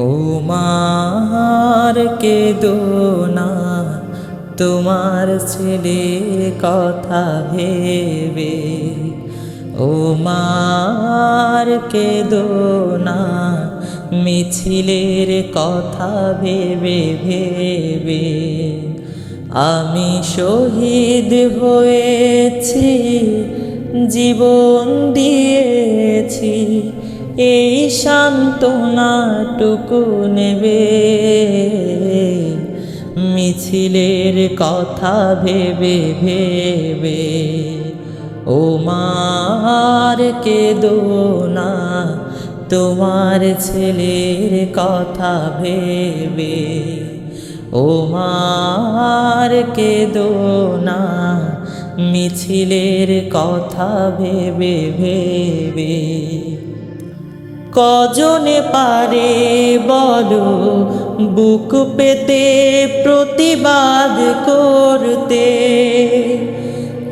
ও মার কে না, তোমার ছেলে কথা ভেবে। ও মার কে না, মিছিলের কথা ভেবে ভেবে। আমি শহীদ হয়েছি, জীবন দিয়েছি এই সান্ত্বনাটুকু নেবে। মিছিলের কথা ভেবে ভেবে, ও মার কে না। তোমার ছেলের কথা ভেবে, ও মার কে না। মিছিলের কথা ভেবে ভেবে কজনে পারে বলো? বুক পেতে প্রতিবাদ করতে।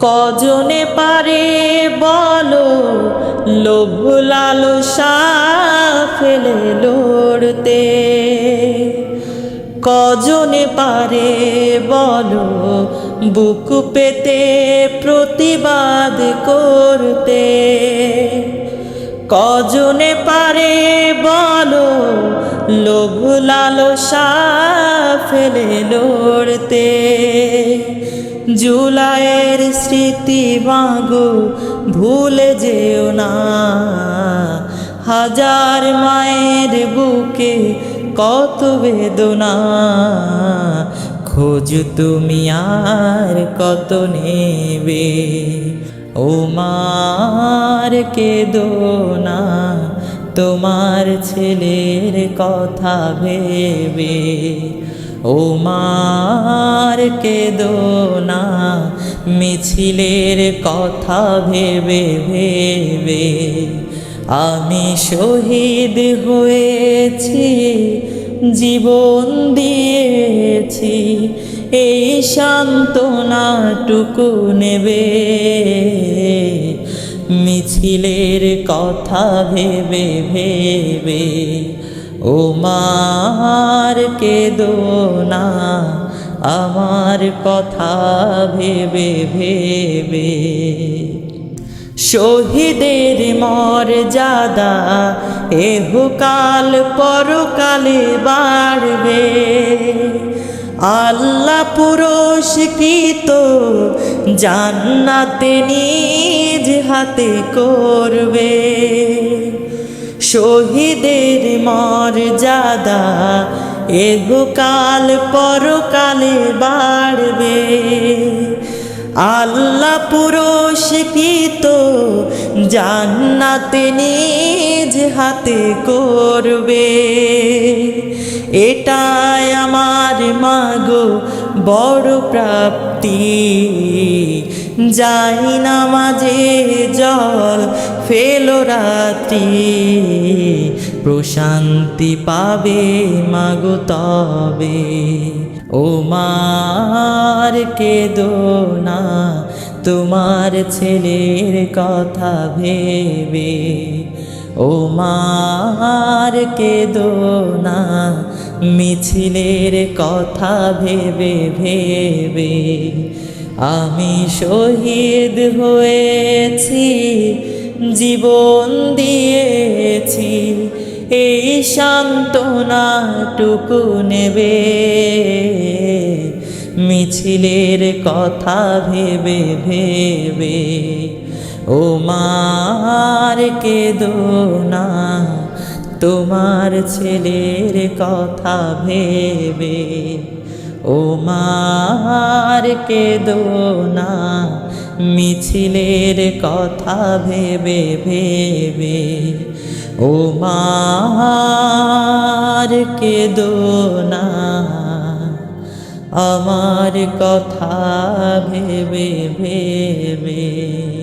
কজনে পারে বলো? লোভ লালসা ফেলে লড়তে। কজনে পারে বলো? বুক পেতে প্রতিবাদ করতে। কজনে পারে বলো? লোভ লালসা ফেলে লড়তে। জুলাইয়ের স্মৃতি মাগো ভুলে যেও না। হাজার মায়ের বুকে কত বেদনা। খোঁজ তুমি আর কত নেবে? ও মার না, তোমার ছেলের কথা ভেবে। ও মার না, মিছিলের কথা ভেবে ভেবে। আমি শহীদ হয়েছি, জীবন দিয়েছি এই সান্ত্বনাটুকু নেবে। মিছিলের কথা ভেবে ভেবে, ও মার কে না। আমার কথা ভেবে ভেবে। শহীদের মর্যাদা এহুকাল পরকালে বাড়বে। আল্লাহ পুরস্কৃত, জান্নাতে নিজ হাতে করবে। শহীদের মর্যাদা এহুকাল পরকালে বাড়বে। আল্লাহ পুরস্কৃত, জান্নাতে নিজ হাতে করবে। এটাই আমার মাগো বড় প্রাপ্তি। যাই না মাঝে জল ফেলো রাত্রি, প্রশান্তি পাবে মাগো তবে। ও মার কে না তোমার ছেলের কথা ভেবে। ও মার কে না মিছিলের কথা ভেবে ভেবে আমি শহীদ হয়েছি, জীবন দিয়েছি, এই সান্ত্বনাটুকু নেবে। মিছিলের কথা ভেবে ভেবে ও মার কে না। তোমার ছেলের কথা ভেবে, ও মার কে না। মিছিলের কথা ভেবে ভেবে, ও মার কে না। আমার কথা ভেবে ভেবে